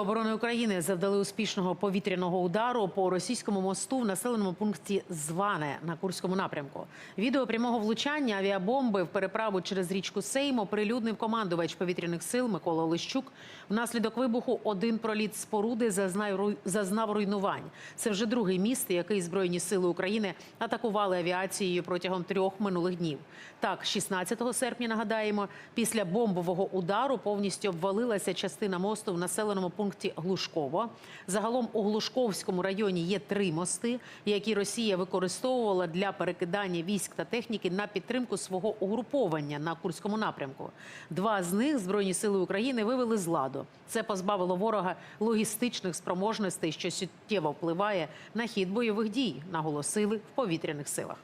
Оборони України завдали успішного повітряного удару по російському мосту в населеному пункті Зване на Курському напрямку. Відео прямого влучання авіабомби в переправу через річку Сейм оприлюднив командувач повітряних сил Микола Олещук. Внаслідок вибуху один проліт споруди зазнав руй- зазнав руйнувань. Це вже другий міст, який збройні сили України атакували авіацією протягом трьох минулих днів. Так, 16 серпня нагадаємо, після бомбового удару повністю обвалилася частина мосту в населеному пункті Глушково. Загалом у Глушковському районі є три мости, які Росія використовувала для перекидання військ та техніки на підтримку свого угруповання на Курському напрямку. Два з них збройні сили України вивели з ладу. Це позбавило ворога логістичних спроможностей, що суттєво впливає на хід бойових дій, наголосили в повітряних силах.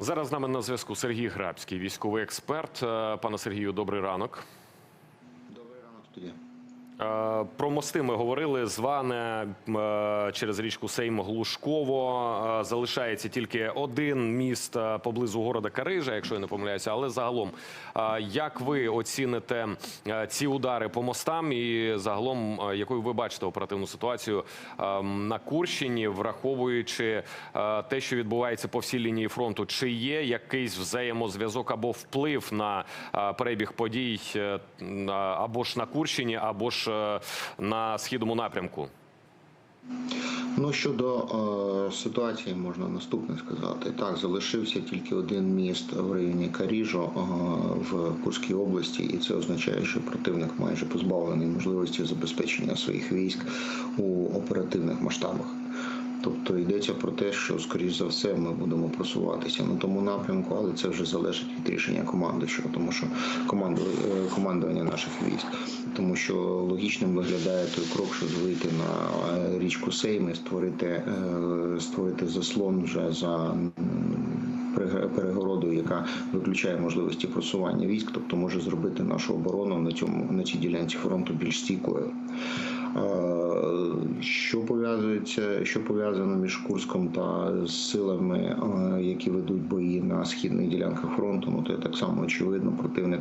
Зараз з нами на зв'язку Сергій Грабський, військовий експерт. Е, Пане Сергію, добрий ранок. Добрий ранок, студія. Е, Про мости ми говорили. Зване е, через річку Сейм Глушково. Е, Залишається тільки один міст поблизу города Карижа, якщо я не помиляюся. Але загалом, як ви оціните ці удари по мостам, і загалом, якою ви бачите оперативну ситуацію на Курщині, враховуючи те, що відбувається по всій лінії фронту, чи є якийсь взаємозв'язок або вплив на перебіг подій або ж на Курщині, або ж е, на східному напрямку? Ну щодо е, ситуації, можна наступне сказати. Так, залишився тільки один міст в районі Каріжо е, в Курській області, і це означає, що противник майже позбавлений можливості забезпечення своїх військ у оперативних масштабах. Тобто йдеться про те, що скоріш за все ми будемо просуватися на тому напрямку, але це вже залежить від рішення командуючого, тому що команду е, командування наших військ, тому що логічним виглядає той крок, щоб вийти на е, річку Сейм і створити е, створити заслон вже за перегородою, яка виключає можливості просування військ, тобто може зробити нашу оборону на цьому на цій ділянці фронту більш стійкою. Е, Що пов'язується, що пов'язано між Курском та силами, е, які ведуть бої на східних ділянках фронту, ну то так само очевидно, противник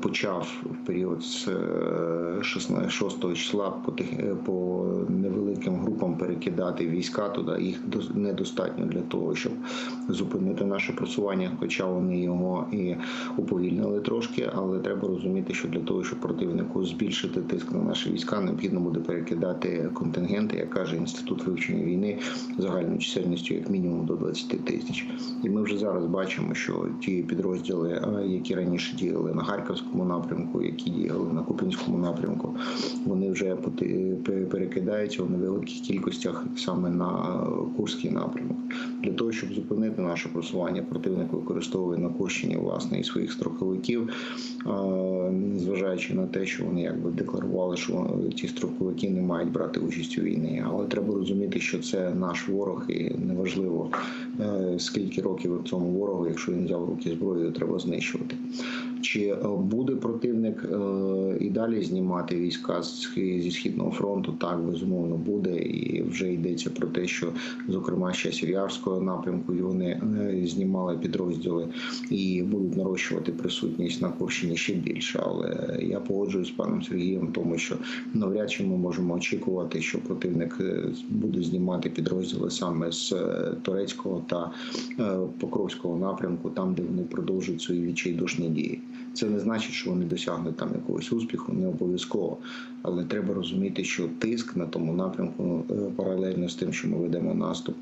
почав в період з е, 16 6 числа по е, по невеликим групам перекидати війська туди. Їх дос- недостатньо для того, щоб зупинити наше просування, хоча вони його і уповільнили трошки. Але треба розуміти, що для того, щоб противнику збільшити тиск на наші війська, необхідно буде перекидати контингенти, як каже інститут вивчення війни, загальною чисельністю як мінімум до 20 тисяч. І ми вже зараз бачимо, що ті підрозділи, які раніше діяли на харківському напрямку, які діяли на Купінському напрямку, вони вже перекидаються в невеликих кількостях саме на Курський напрямок. Для того щоб зупинити наше просування, противник використовує на Курщині власне і своїх строковиків, незважаючи на те, що вони якби декларували, що ці строковики не мають брати участь у війні. Але треба розуміти, що це наш ворог, і неважливо е, скільки років цьому ворогу, якщо він взяв руки зброю, треба знищувати. Чи е, буде противник е, і далі знімати війська зі східного фронту? Так безумовно буде, і вже йдеться про те, що зокрема ще Сір'ярського напрямку вони е, знімали підрозділи і будуть нарощувати присутність на Курщині ще більше. Але я погоджуюсь з паном Сергієм, тому що навряд чи ми можемо очікувати, що противник буде знімати підрозділи саме з турецького та покровського напрямку, там де вони продовжують свої відчайдушні дії. Це не значить, що вони досягнуть там якогось успіху, не обов'язково. Але треба розуміти, що тиск на тому напрямку е, паралельно з тим, що ми ведемо наступ,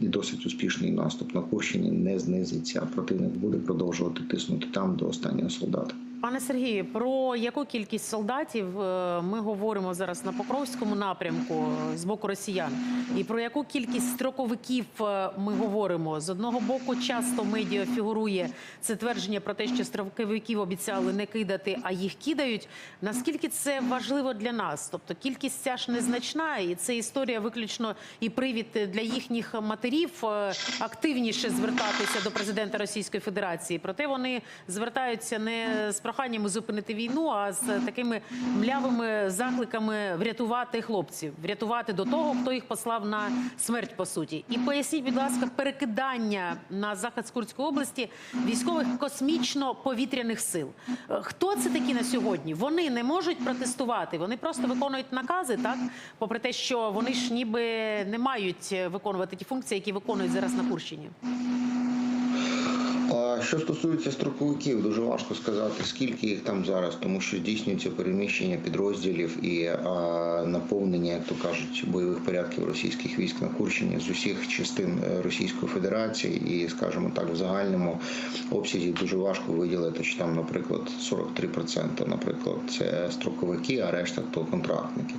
і досить успішний наступ на Курщині не знизиться. Противник буде продовжувати тиснути там до останнього солдата. Пане Сергію, про яку кількість солдатів е, ми говоримо зараз на Покровському напрямку е, з боку росіян, і про яку кількість строковиків е, ми говоримо з одного боку, часто медіа фігурує це твердження про те, що строковиків обіцяли не кидати, а їх кидають. Наскільки це важливо для нас? Тобто кількість ця ж незначна, і це історія виключно і привід для їхніх матерів активніше звертатися до президента Російської Федерації. Проте вони звертаються не з проханням проханнями зупинити війну, а з такими млявими закликами врятувати хлопців, врятувати до того, хто їх послав на смерть по суті. І поясніть, будь ласка, перекидання на захід з Курської області військових космічно-повітряних сил. Е, Хто це такі на сьогодні? Вони не можуть протестувати, вони просто виконують накази, так попри те, що вони ж ніби не мають е, виконувати ті функції, які виконують зараз на Курщині. Що стосується строковиків, дуже важко сказати, скільки їх там зараз, тому що здійснюється переміщення підрозділів і а, наповнення, як то кажуть, бойових порядків російських військ на Курщині з усіх частин е, Російської Федерації, і, скажімо так, в загальному обсязі дуже важко виділити, що там, наприклад, 43%, наприклад, це строковики, а решта то контрактники.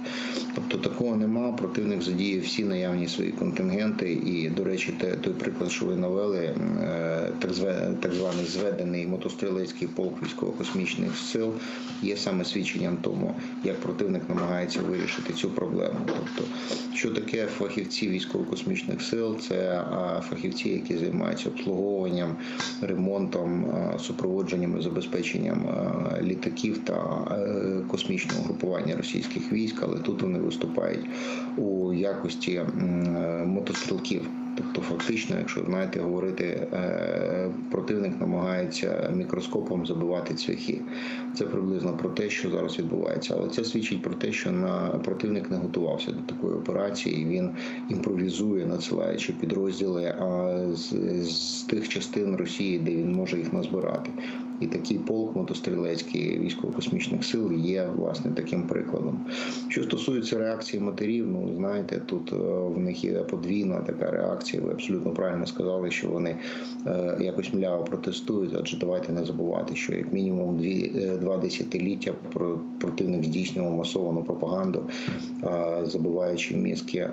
Тобто такого нема. Противник задіяв всі наявні свої контингенти. І, до речі, той приклад, що ви навели, е, так зве- так званий зведений мотострілецький полк військово-космічних сил, є саме свідченням тому, як противник намагається вирішити цю проблему. Тобто, що таке фахівці військово-космічних сил? Це фахівці, які займаються обслуговуванням, ремонтом, супроводженням і забезпеченням літаків та е, космічного групування російських військ, але тут вони виступають у якості е, мотострілків. Тобто, фактично, якщо знаєте, говорити, е, противник намагається мікроскопом забивати цвяхи. Це приблизно про те, що зараз відбувається. Але це свідчить про те, що на противник не готувався до такої операції. Він імпровізує, надсилаючи підрозділи а, з, з тих частин Росії, де він може їх назбирати. І такий полк мотострілецький військово-космічних сил є власне таким прикладом. Що стосується реакції матерів, ну знаєте, тут е, в них є подвійна така реакція. Ви абсолютно правильно сказали, що вони е, якось мляво протестують. Адже давайте не забувати, що як мінімум дві е, два десятиліття про- противник здійснював масовану пропаганду, забиваючи мізки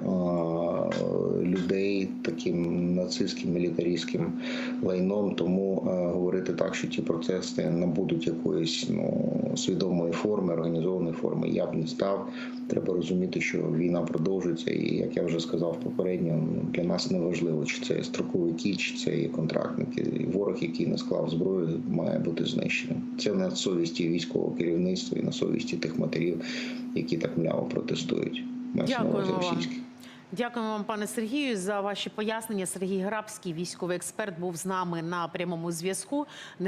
людей таким нацистським мілітаристським лайном. Тому говорити так, що ті процеси набудуть якоїсь ну свідомої форми, організованої форми, я б не став. Треба розуміти, що війна продовжується, і як я вже сказав попередньо, ну, для нас не важливо, чи це строковики, чи це є контрактники. Ворог, який не склав зброю, має бути знищеним. Це на совісті військового керівництва і на совісті тих матерів, які так мляво протестують. Увазі вам. Дякуємо вам, пане Сергію, за ваші пояснення. Сергій Грабський, військовий експерт, був з нами на прямому зв'язку.